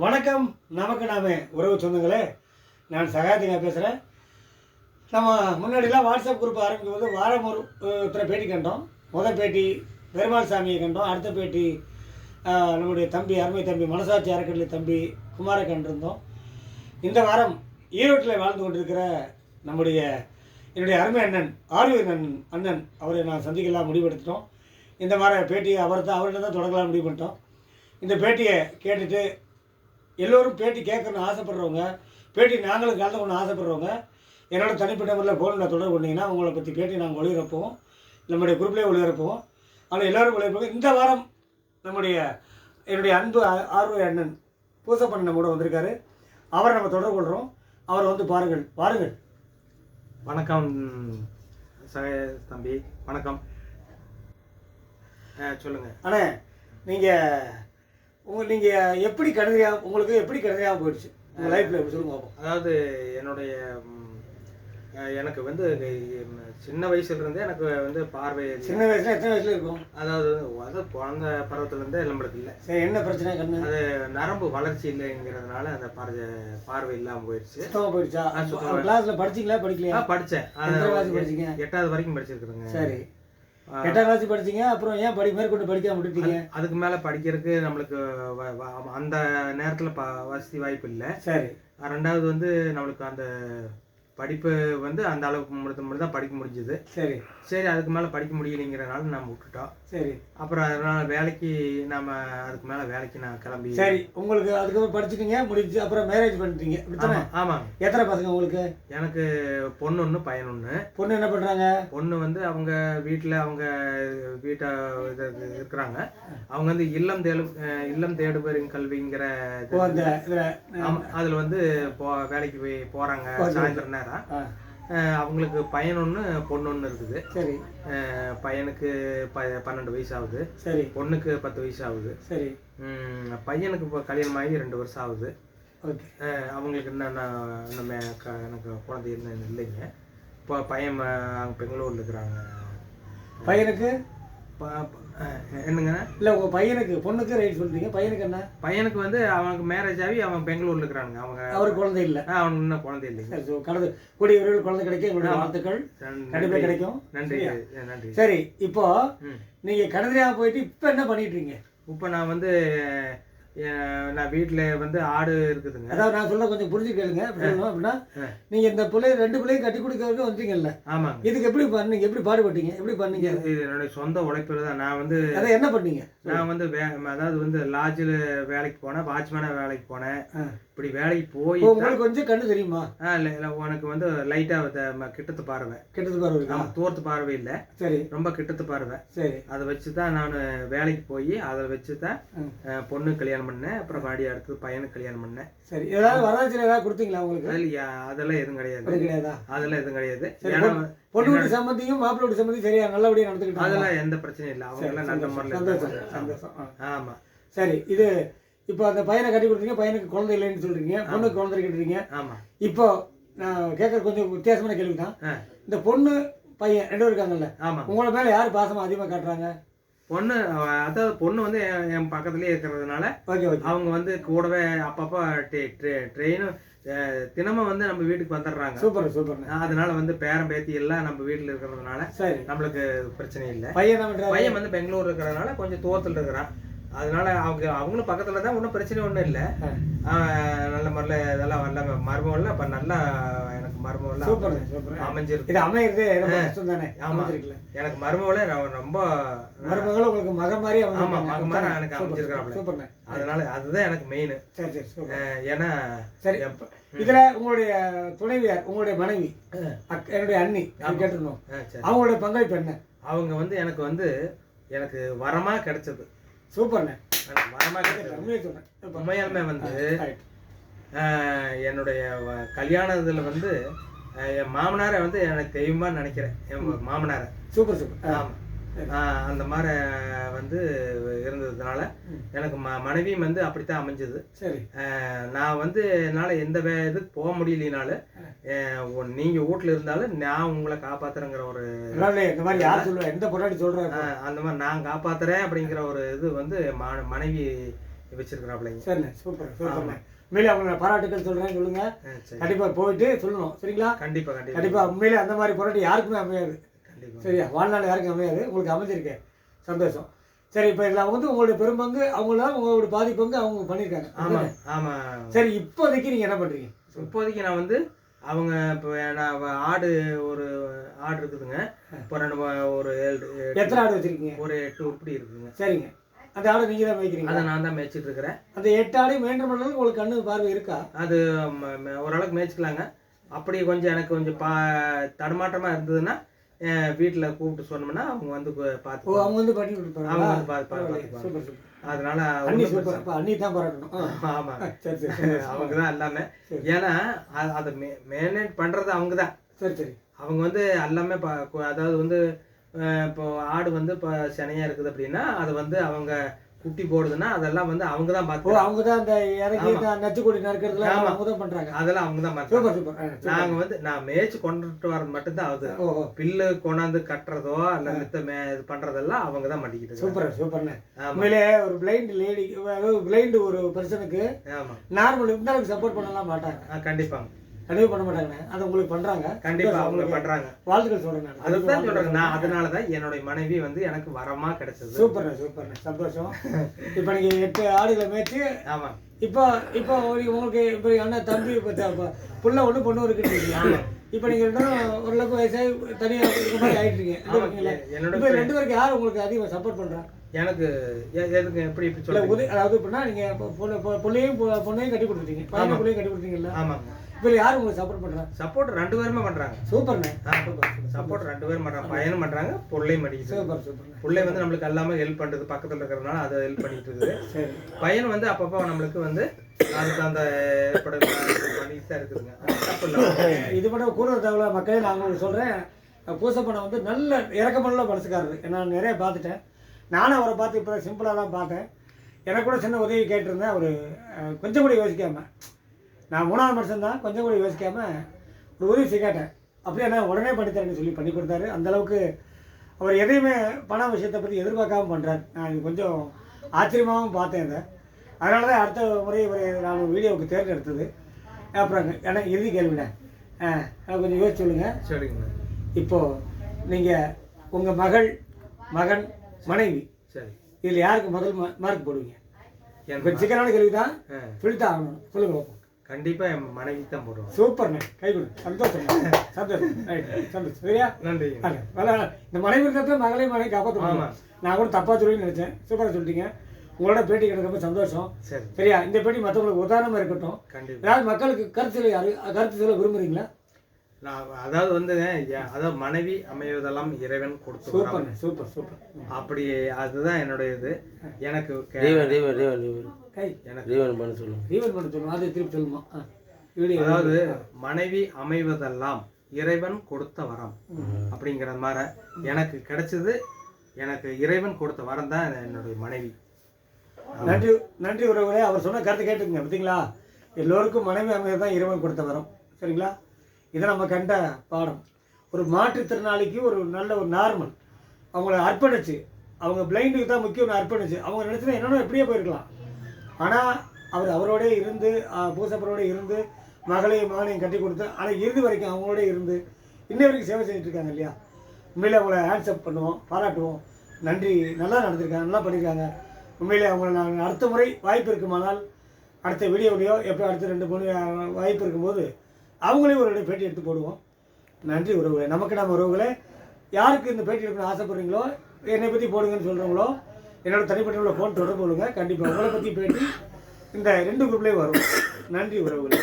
வணக்கம். நமக்கு நாமே உறவு சொந்தங்களே நான் சகாயத்திங்க பேசுகிறேன் நம்ம முன்னாடிலாம் வாட்ஸ்அப் குரூப் ஆரம்பிக்கும் போது வாரம் ஒரு ஒருத்தரை பேட்டி கண்டோம். முதல் பேட்டி பெருமாள் சாமியை கண்டோம். அடுத்த பேட்டி நம்முடைய தம்பி அருமை தம்பி மனசாட்சி அறக்கட்டளை தம்பி குமாரை கண்டிருந்தோம். இந்த வாரம் ஈரோட்டில் வாழ்ந்து கொண்டிருக்கிற நம்முடைய என்னுடைய அருமை அண்ணன் ஆரியன் அண்ணன் அண்ணன் அவரை நான் சந்திக்கலாம் முடிவெடுத்துட்டோம். இந்த மாதிரி பேட்டியை அவர் தான் அவர்கிட்ட தான் தொடங்கலாம் முடிவு பண்ணிட்டோம். இந்த பேட்டியை கேட்டுட்டு எல்லோரும் பேட்டி கேட்கணும்னு ஆசைப்படுறவங்க பேட்டி நாங்களும் கலந்துக்கணும்னு ஆசைப்படுறவங்க என்னோட தனிப்பட்ட முறையில் ஃபோனில் தொடர்பு பண்ணிங்கன்னா உங்களை பற்றி பேட்டி நாங்கள் ஒளிபரப்புவோம். நம்முடைய குரூப்லேயே ஒளிபரப்புவோம். ஆனால் எல்லோரும் ஒளிபரப்புவோம் இந்த வாரம் நம்முடைய என்னுடைய அன்பு ஆர்வ அண்ணன் பூசப்பண்ணன் நம்ம கூட வந்திருக்காரு. அவரை நம்ம தொடர்பு கொள்கிறோம் அவரை வந்து பாருங்கள். பாருங்கள் வணக்கம் தம்பி. வணக்கம். ஆ, சொல்லுங்க. அண்ணே நீங்கள் உங்கள் நீங்கள் எப்படி கருதியாக உங்களுக்கு எப்படி கருதியாக போயிடுச்சு? உங்கள் லைஃப்பில் எப்படி சொல்லுங்க பார்ப்போம் அதாவது என்னுடைய எனக்கு வந்து சின்ன வயசுல இருந்தே எனக்கு வந்து பார்வை. சின்ன வயசுல எத்தனை வயசுல இருக்கும்? அதாவது அது குழந்தை பருவத்துல இருந்தே நம்மளுக்கு இல்லை. சரி என்ன பிரச்சனை கண்ணு? அது நரம்பு வளர்ச்சி இல்லைங்கிறதுனால அந்த பார்வை பார்வை இல்லாம போயிடுச்சு. போயிடுச்சா? கிளாஸ்ல படிச்சீங்களா? படிக்கலையா? படிச்சேன். படிச்சீங்க? எட்டாவது வரைக்கும் படிச்சிருக்கிறேங்க. சரி. எட்டாம் கிளாஸ் படிச்சீங்க அப்புறம் ஏன் படி மேற்கொண்டு படிக்காம விட்டுட்டீங்க? அதுக்கு மேல படிக்கிறதுக்கு நம்மளுக்கு அந்த நேரத்துல வசதி வாய்ப்பு இல்லை. சரி. ரெண்டாவது வந்து நம்மளுக்கு அந்த படிப்பு வந்து அந்த அளவுக்கு முடித்த மட்டும் தான் படிக்க முடிஞ்சுது. சரி. சரி அதுக்கு மேலே படிக்க முடியலைங்கிறனால நம்ம விட்டுட்டோம். சரி. அப்புறம் அதனால வேலைக்கு நம்ம அதுக்கு மேலே வேலைக்கு நான் கிளம்பி. சரி உங்களுக்கு அதுக்கப்புறம் படிச்சிட்டீங்க முடிஞ்சு அப்புறம் மேரேஜ் பண்ணிட்டீங்க. அப்படித்தானே? ஆமா ஆமாங்க. எத்தனை பசங்க உங்களுக்கு? எனக்கு பொண்ணு ஒன்று பையன் ஒன்று பொண்ணு என்ன பண்றாங்க? பொண்ணு வந்து அவங்க வீட்டில் அவங்க வீட்டை இது இருக்கிறாங்க. அவங்க வந்து இல்லம் தேடு இல்லம் தேடுபெரும் கல்விங்கிற அதுல வந்து போ வேலைக்கு போய் போறாங்க. ஓகே. சாயந்தரம் அஹ் அவங்களுக்கு பையன் ஒன்று பொண்ணு ஒன்று இருக்குது. சரி. பையனுக்கு ப பன்னெண்டு வயசு ஆகுது சரி. பொண்ணுக்கு பத்து வயசு ஆகுது சரி பையனுக்கு இப்போ கல்யாணம் ஆகி ரெண்டு வருஷம் ஆகுது. அவங்களுக்கு இன்னும் க- எனக்கு குழந்தை இன்னும் இல்லைங்க. இப்போ பையன் பெங்களூர்ல இருக்கிறாங்க. பையனுக்கு? என்னங்க? இல்ல உங்க பையனுக்கு பொண்ணுக்கு ரைட் சொல்றீங்க. பையனுக்கு என்ன? பையனுக்கு வந்து அவனுக்கு மேரேஜ் ஆகி அவன் பெங்களூர்ல இருக்கிறாங்க அவங்க அவருக்கு குழந்தை இல்ல. அவனுக்கு இன்னும் குழந்தை இல்லைங்க. சரி ஸோ கடந்து கூடிய விரைவில் குழந்தை கிடைக்கும். எங்களுடைய வாழ்த்துக்கள். கண்டிப்பா நன்றி. கிடைக்கும் நன்றி நன்றி. சரி இப்போ ம். நீங்க கடற்கரையா போயிட்டு இப்போ என்ன பண்ணிட்டு இருக்கீங்க? இப்போ நான் வந்து நான் வீட்டில் வந்து ஆடு இருக்குதுங்க. அதாவது நான் சொல்ல கொஞ்சம் புரிஞ்சு கேளுங்க. அப்படின்னா. நீங்க இந்த பிள்ளை ரெண்டு பிள்ளையும் கட்டி கொடுக்கறதுக்கு வந்தீங்கல்ல. ஆமாங்க. இதுக்கு எப்படி பண்ணீங்க எப்படி பாடுபட்டீங்க? எப்படி பண்ணீங்க? இது என்னுடைய சொந்த உழைப்பில் தான் நான் வந்து அதை என்ன பண்ணீங்க? நான் வந்து வே அதாவது வந்து லாட்ஜில் வேலைக்கு போனேன் வாட்ச்மேனாக வேலைக்கு போனேன். இப்படி வேலைக்கு போய் உங்களுக்கு கொஞ்சம் கண்ணு தெரியுமா? ஆ, இல்ல, இல்ல, உனக்கு வந்து லைட்டாக கிட்டத்து பார்வை. கெட்டது பாரு இருக்கா? ஆமா, தூரத்து பார்வை இல்லை. சரி. ரொம்ப கிட்டத்து பார்வை. சரி. அதை வச்சு தான் நான் வேலைக்கு போய் அதை வச்சு தான் பொண்ணு கல்யாணம் பண்ணேன் அப்புறம் மறுபடியும் அடுத்து பையனுக்கு கல்யாணம் பண்ணேன் சரி ஏதாவது வரதட்சணை ஏதாவது கொடுத்தீங்களா உங்களுக்கு? அதில் யா- அதெல்லாம் எதுவும் கிடையாது. கிடையாதா? அதெல்லாம் எதுவும் கிடையாது. பொண்ணு வீட்டு சம்மந்தியும் மாப்பிள்ளை வீட்டு சம்மந்தியும் சரியா நல்லபடியா நடந்துக்கிட்டாங்க அதெல்லாம் எந்த பிரச்சனையும் இல்லை. அவங்க எல்லாம் நல்ல முறையில் சந்தோஷம். சந்தோஷம் ஆ. ஆமா. சரி இது இப்போ அந்த பையனை கட்டி கொடுத்தீங்க பையனுக்கு குழந்தை இல்லைன்னு சொல்றீங்க பொண்ணுக்கு குழந்தை கேட்டுறீங்க ஆமா. இப்போ நான் கேட்குற கொஞ்சம் வித்தியாசமான கேள்வி தான். இந்த பொண்ணு பையன் ரெண்டு இருக்காங்கல்ல. ஆமா. உங்களை மேல யார் பாசமா அதிகமா காட்டுறாங்க? பொண்ணு அதாவது பொண்ணு வந்து என் பக்கத்துலயே இருக்கிறதுனால ஓகே ஓகே அவங்க வந்து கூடவே அப்பப்போ ட்ரெயின் தினமும் வந்து நம்ம வீட்டுக்கு வந்துடுறாங்க. சூப்பர் சூப்பர் அதனால வந்து பேரன் பேத்தி எல்லாம் நம்ம வீட்டுல இருக்கிறதுனால சரி. நம்மளுக்கு பிரச்சனை இல்லை. பையன் பையன் வந்து பெங்களூர் இருக்கிறதுனால கொஞ்சம் தூரத்துல இருக்கிறான். அதனால அவங்க அவங்களும் பக்கத்துல தான் ஒன்றும் பிரச்சனை ஒன்றும் இல்லை. நல்ல முறையில் இதெல்லாம் நல்ல மருமகள் அப்ப நல்லா எனக்கு மருமகள் சூப்பர் சூப்பர் அமைஞ்சிருக்கு. இது அமையிறது தானே? ஆமா. அமைஞ்சிருக்குல்ல. எனக்கு மருமகளே நான் ரொம்ப மருமகளும் உங்களுக்கு மகன் மாதிரி ஆமா, மகன் மாதிரி எனக்கு அமைஞ்சிருக்காப்புல. சூப்பர்ண்ணே அதனால அதுதான் எனக்கு மெயின் சரி சரி ஏன்னா சரி. இதுல உங்களுடைய துணைவியார் உங்களுடைய மனைவி என்னுடைய அண்ணி அது கேட்டிருந்தோம். அவங்களுடைய பங்களிப்பு என்ன? அவங்க வந்து எனக்கு வந்து எனக்கு வரமா கிடைச்சது. சூப்பர்ண்ணே. உண்மையை சொன்னேன். உண்மையாலுமே வந்து என்னுடைய கல்யாணத்துல வந்து என் மாமனாரை வந்து எனக்கு தெய்வமா நினைக்கிறேன். என் மாமனாரை. Super super. ஆ. ஆமா ஆஹ், அந்த மாதிரி வந்து இருந்ததுனால. எனக்கு ம மனைவியும் வந்து அப்படித்தான் அமைஞ்சது. சரி. நான் வந்து என்னால் எந்த வே இதுக்கு போக முடியலனாலும் நீங்கள் வீட்டில் இருந்தாலும் நான் உங்களை காப்பாத்துறேங்கிற ஒரு இந்த மாதிரி யார் சொல்லுவா? எந்த பொருளாடி ஆஹ், அந்த மாதிரி நான் காப்பாத்துறேன் அப்படிங்கிற ஒரு இது வந்து மனைவி வச்சிருக்கிறாப்லைங்க. சரிண்ணே சூப்பர் சூப்பர்ண்ணே. உண்மையிலே அவங்க பாராட்டுக்கள் சொல்கிறேன் சொல்லுங்க. ஆ, சரி. கண்டிப்பாக போயிட்டு சொல்லணும் சரிங்களா? கண்டிப்பா கண்டிப்பா. கண்டிப்பாக உண்மையிலே அந்த மாதிரி போராட்டம் யாருக்குமே அமையாது. சரியா வாழ்நாள் யாருக்கும் அமையாது. உங்களுக்கு அமைஞ்சிருக்கேன் சந்தோஷம். சரி இப்போ இதில் வந்து உங்களுடைய பெரும்பங்கு அவங்களாம் உங்களோட பாதி பங்கு அவங்க பண்ணியிருக்காங்க. ஆமா ஆமா. சரி இப்போதைக்கு நீங்கள் என்ன பண்ணுறீங்க இப்போதைக்கு நான் வந்து அவங்க இப்போ நான் ஆடு ஒரு ஆடு இருக்குதுங்க. இப்போ ரெண்டு ஒரு ஏழு எத்தனை ஆடு வச்சுருக்கீங்க? ஒரு எட்டு உருப்படி இருக்குதுங்க. சரிங்க. அந்த ஆடை நீங்கள் தான் வைக்கிறீங்க அதை நான் தான் மேய்ச்சிட்டு இருக்கிறேன் அந்த எட்டு ஆடையும் மெயின்டைன் பண்ணணும் உங்களுக்கு கண்ணு பார்வை இருக்கா? அது ஓரளவுக்கு மேய்ச்சிக்கலாங்க. அப்படி கொஞ்சம் எனக்கு கொஞ்சம் பா தடுமாற்றமா இருந்ததுன்னா வீட்டில் கூப்பிட்டு சொன்னோம்னா அவங்க வந்து பார்த்து அவங்க வந்து பண்ணி அவங்க கொடுப்பாங்க வந்து பார்த்து அதனால அண்ணி தான் பாராட்டணும். ஆ. பிரச்சனை- ஆமாங்க சரி சரி அவங்க தான் எல்லாமே. ஏன்னா அதை மேனேஜ் பண்றது அவங்க தான். சரி சரி. அவங்க வந்து எல்லாமே அதாவது வந்து இப்போ ஆடு வந்து இப்போ சினையா இருக்குது அப்படின்னா அது வந்து அவங்க குட்டி போடுதுன்னா அதெல்லாம் வந்து அவங்க தான் பார்த்து அவங்க தான் அந்த இறக்கி நச்சுக்கொடி நறுக்கிறதுல. அவங்க தான் பண்ணுறாங்க அதெல்லாம் அவங்க தான் பார்த்து. நாங்க வந்து நான் மேய்ச்சி கொண்டுட்டு வர்றது மட்டும்தான் ஓ பில்லு கொண்டாந்து கட்டுறதோ அல்ல மித்த மே இது பண்றதெல்லாம் அவங்க தான் மாட்டிக்கிட்டு. சூப்பர் சூப்பர்ண்ணே. உண்மையிலே ஒரு பிளைண்ட் லேடி பிளைண்ட் ஒரு பர்சனுக்கு ஆமா. நார்மல் அளவுக்கு சப்போர்ட் பண்ணலாம் மாட்டாங்க. கண்டிப்பாங்க. கண்டிப்பாக பண்ண மாட்டாங்கண்ணே. அது உங்களுக்கு பண்ணுறாங்க கண்டிப்பா அவங்க பண்றாங்க. வாழ்த்துக்கள் சொல்கிறேன் நான் அதுதான் சொல்றேங்க நான் அதனாலதான் என்னுடைய மனைவி வந்து எனக்கு வரமா கிடைச்சது. சூப்பர்ண்ணே சூப்பர்ண்ணே. சந்தோஷம். இப்போ நீங்கள் எட்டு ஆடுகளை மேய்ச்சி ஆமா. இப்போ இப்போ ஒரு- உங்களுக்கு இப்போ அண்ணன் தம்பி இப்போ புள்ள ஒன்று பொண்ணு இருக்குன்னு இப்போ நீங்கள் ரெண்டும் ஓரளவுக்கு வயசாகி தனியாக இருக்க மாதிரி ஆயிட்டுருக்கீங்க. ஆமா, என்னோட ரெண்டு பேருக்கு யார் உங்களுக்கு அதிகம் சப்போர்ட் பண்ணுறா எனக்கு எதுக்கு எப்படி சொல்லுங்க உதவி அதாவது எப்படின்னா நீங்கள் இப்போ பொண்ணு பொண்ணையும் பொண்ணையும் கட்டி கொடுத்துட்டீங்க. பையனை பிள்ளையும் கட்டி கொடுத்தீங்கல்ல? ஆமாங்க. இப்போ யார் உங்களுக்கு சப்போர்ட் பண்ணுறா சப்போர்ட் ரெண்டு பேருமே பண்றாங்க. சூப்பர்ண்ணே சப்போர்ட் ரெண்டு பேரும் பண்றாங்க. பையனும் பண்றாங்க பிள்ளையும் பண்ணிக்கிட்டு சூப்பர் சூப்பர்ண்ணே பிள்ளை வந்து நம்மளுக்கு எல்லாமே ஹெல்ப் பண்றது பக்கத்துல இருக்கிறதுனால அதை ஹெல்ப் பண்ணிட்டு இருக்குது. பையன் வந்து அப்பப்போ நம்மளுக்கு வந்து அதுக்கு அந்த பண்ணிட்டு தான் இருக்குதுங்க. தப்பு இல்லை. இது மட்டும் கூட தேவையில்ல மக்களே நான் உங்களுக்கு சொல்கிறேன் பூசப்பணம் வந்து நல்ல இறக்கமல்ல மனசுக்காரரு நான் நிறைய பார்த்துட்டேன். நானும் அவரை பார்த்து இப்போ சிம்பிளாக தான் பார்த்தேன். எனக்கு கூட சின்ன உதவி கேட்டிருந்தேன். அவர் கொஞ்சம் கூட யோசிக்காம. நான் மூணாவது மனுஷன் தான். கொஞ்சம் கூட யோசிக்காம ஒரு உதவி கேட்டேன். அப்படியே நான் உடனே பண்ணித்தரேன்னு சொல்லி பண்ணி கொடுத்தாரு. அந்த அளவுக்கு அவர் எதையுமே பண விஷயத்தை பற்றி எதிர்பார்க்காம பண்ணுறாரு நான் கொஞ்சம் ஆச்சரியமாகவும் பார்த்தேன் இதை. அதனால தான் அடுத்த முறை இவரை நான் வீடியோவுக்கு தேர்ந்தெடுத்தது. அப்புறம் எனக்கு இறுதி கேள்விண்ணே ஆ கொஞ்சம் யோசிச்சு சொல்லுங்கள் சரிங்க இப்போது நீங்கள் உங்கள் மகள் மகன் மனைவி சரி. இதில் யாருக்கு முதல் மா- மார்க் போடுவீங்க? எனக்கு கொஞ்சம் சிக்கலான கேள்வி தான் சொல்லித்தான் ஆகணும். சொல்லுங்க பார்ப்போம் கண்டிப்பா என் மனைவி தான் போடுவாங்க. சூப்பர்ண்ணே கை கொடு. சந்தோஷம். சந்தோஷம். ரைட் சந்தோஷம். சரியா? நன்றி. வேலை. இந்த மனைவி இருந்தால் மகளையும் மனைவி காப்பாற்றுவாங்க. நான் கூட தப்பாக சொல்லுன்னு நினச்சேன். சூப்பராக சொல்லிட்டீங்க. உங்களோட பேட்டி கிடைக்க ரொம்ப சந்தோஷம். சரி. சரியா? இந்த பேட்டி மற்றவங்களுக்கு உதாரணமாக இருக்கட்டும். கண்டிப்பா. ஏதாவது மக்களுக்கு கருத்து கருத்து சொல்ல விரும்புறீங்களா? நான் அதாவது வந்துங்க எ- அதாவது மனைவி அமைவதெல்லாம் இறைவன் கொடுத்து. Super super super. அப்படி அதுதான் என்னுடைய இது எனக்கு ரீவன் ரீவன் ரீவன் ரீவன். கை. எனக்கு ரீவன் பண்ண சொல்லுங்க. ரீவன் பண்ண சொல்லுவோம் அதை திருப்பி சொல்லுமா? அதாவது மனைவி அமைவதெல்லாம் இறைவன் கொடுத்த வரம். அப்படிங்கிற மாதிரி எனக்கு கிடைச்சது எனக்கு இறைவன் கொடுத்த வரம் தான் என்னுடைய மனைவி. நன்றி நன்றி உறவுகளே. அவர் சொன்ன கருத்து கேட்டுங்க பார்த்தீங்களா? எல்லோருக்கும் மனைவி அமைதி தான் இறைவன் கொடுத்த வரம். சரிங்களா? இதை நம்ம கண்ட பாடம். ஒரு மாற்றுத்திறனாளிக்கு ஒரு நல்ல ஒரு நார்மல் அவங்கள அர்ப்பணிச்சு அவங்க பிளைண்டுக்கு தான் முக்கியம் அர்ப்பணிச்சு அவங்க நினச்சினா என்னென்ன எப்படியே போயிருக்கலாம். ஆனால் அவர் அவரோட இருந்து பூசப்பரோட இருந்து மகளையும் மகனையும் கட்டி கொடுத்து ஆனால் இறுதி வரைக்கும் அவங்களோட இருந்து இன்ன வரைக்கும் சேவை செஞ்சுட்டு இருக்காங்க இல்லையா? உண்மையிலே அவங்கள ஹேண்ட்ஸ்அப் பண்ணுவோம் பாராட்டுவோம். நன்றி நல்லா நடந்திருக்காங்க நல்லா பண்ணியிருக்காங்க உண்மையிலே அவங்கள நாங்கள் அடுத்த முறை வாய்ப்பு இருக்குமானால் அடுத்த வீடியோவிலையோ எப்போ அடுத்த ரெண்டு மூணு வாய்ப்பு இருக்கும்போது அவங்களையும் ஒரு பேட்டி எடுத்து போடுவோம். நன்றி உறவுகளே. நமக்கு நம்ம உறவுகளே யாருக்கு இந்த பேட்டி எடுக்கணும்னு ஆசைப்படுறீங்களோ என்னை பற்றி போடுங்கன்னு சொல்கிறவங்களோ என்னோட தனிப்பட்ட ஃபோன் தொடர்பு கொள்ளுங்க. கண்டிப்பாக உங்களை பற்றி பேட்டி இந்த ரெண்டு குரூப்லேயும் வரும். நன்றி உறவுகளே.